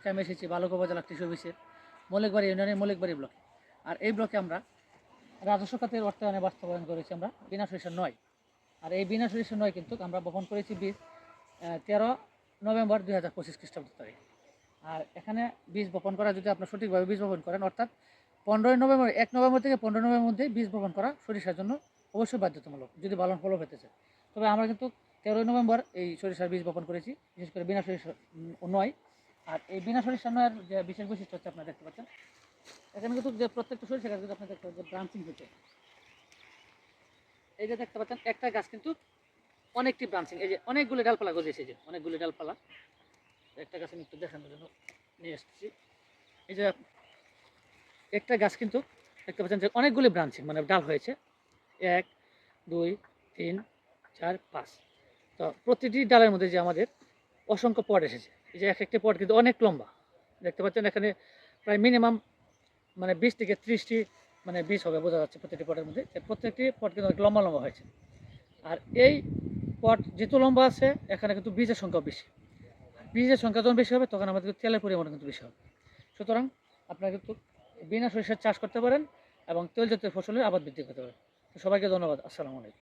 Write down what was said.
আজকে আমি এসেছি, বালক উপজেলা কৃষি অফিসের মলিকবাড়ি ইউনিয়নের মলিকবাড়ি ব্লকে। আর এই ব্লকে আমরা রাজস্ব খাতের অর্থায়নে বাস্তবায়ন করেছি আমরা, বিনা সরিষা নয়। আর এই বিনা সরিষা নয় কিন্তু আমরা বপন করেছি বীজ তেরো নভেম্বর দুই হাজার পঁচিশ খ্রিস্টাব্দ তারিখ। আর এখানে বীজ বপন করা, যদি আপনার সঠিকভাবে বীজ বপন করেন, অর্থাৎ পনেরোই নভেম্বর, এক নভেম্বর থেকে পনেরো নভেম্বর মধ্যে বীজ বপন করা সরিষার জন্য অবশ্যই বাধ্যতামূলক, যদি বালন ফলও পেতে চায়। তবে আমরা কিন্তু তেরোই নভেম্বর এই সরিষার বীজ বপন করেছি, বিশেষ করে বিনা সরিষা নয়। আর এই বিনা সরিষা নয়ের যে বিশেষ বৈশিষ্ট্য হচ্ছে আপনারা দেখতে পাচ্ছেন, এখানে কিন্তু যে প্রত্যেকটা সরিষা গাছ কিন্তু আপনার দেখতে পাচ্ছেন ব্রাঞ্চিং হচ্ছে। এই যে দেখতে পাচ্ছেন, একটা গাছ কিন্তু অনেকটি ব্রাঞ্চিং এই যে অনেকগুলো ডালপালা গজিয়েছে যে অনেকগুলো ডালপালা। একটা গাছ আমি একটু দেখানোর জন্য নিয়ে এসেছি এই যে একটা গাছ কিন্তু দেখতে পাচ্ছেন যে অনেকগুলি ব্রাঞ্চিং মানে ডাল হয়েছে। এক, দুই, তিন, চার, পাঁচ। তো প্রতিটি ডালের মধ্যে যে আমাদের অসংখ্য পট এসেছে। এই যে এক একটি পট কিন্তু অনেক লম্বা। দেখতে পাচ্ছেন এখানে প্রায় মিনিমাম মানে বিশ থেকে ত্রিশটি মানে বীজ হবে, বোঝা যাচ্ছে প্রতিটি পটের মধ্যে। প্রত্যেকটি পট কিন্তু অনেক লম্বা লম্বা হয়েছে। আর এই পট যেহেতু লম্বা আছে, এখানে কিন্তু বীজের সংখ্যাও বেশি। বীজের সংখ্যা যখন বেশি হবে, তখন আমাদের তেলের পরিমাণ কিন্তু বেশি হবে। সুতরাং আপনারা কিন্তু বিনা সরিষার চাষ করতে পারেন এবং তেল জাতীয় ফসলের আবাদ বৃদ্ধি করতে পারেন। সবাইকে ধন্যবাদ। আসসালামু আলাইকুম।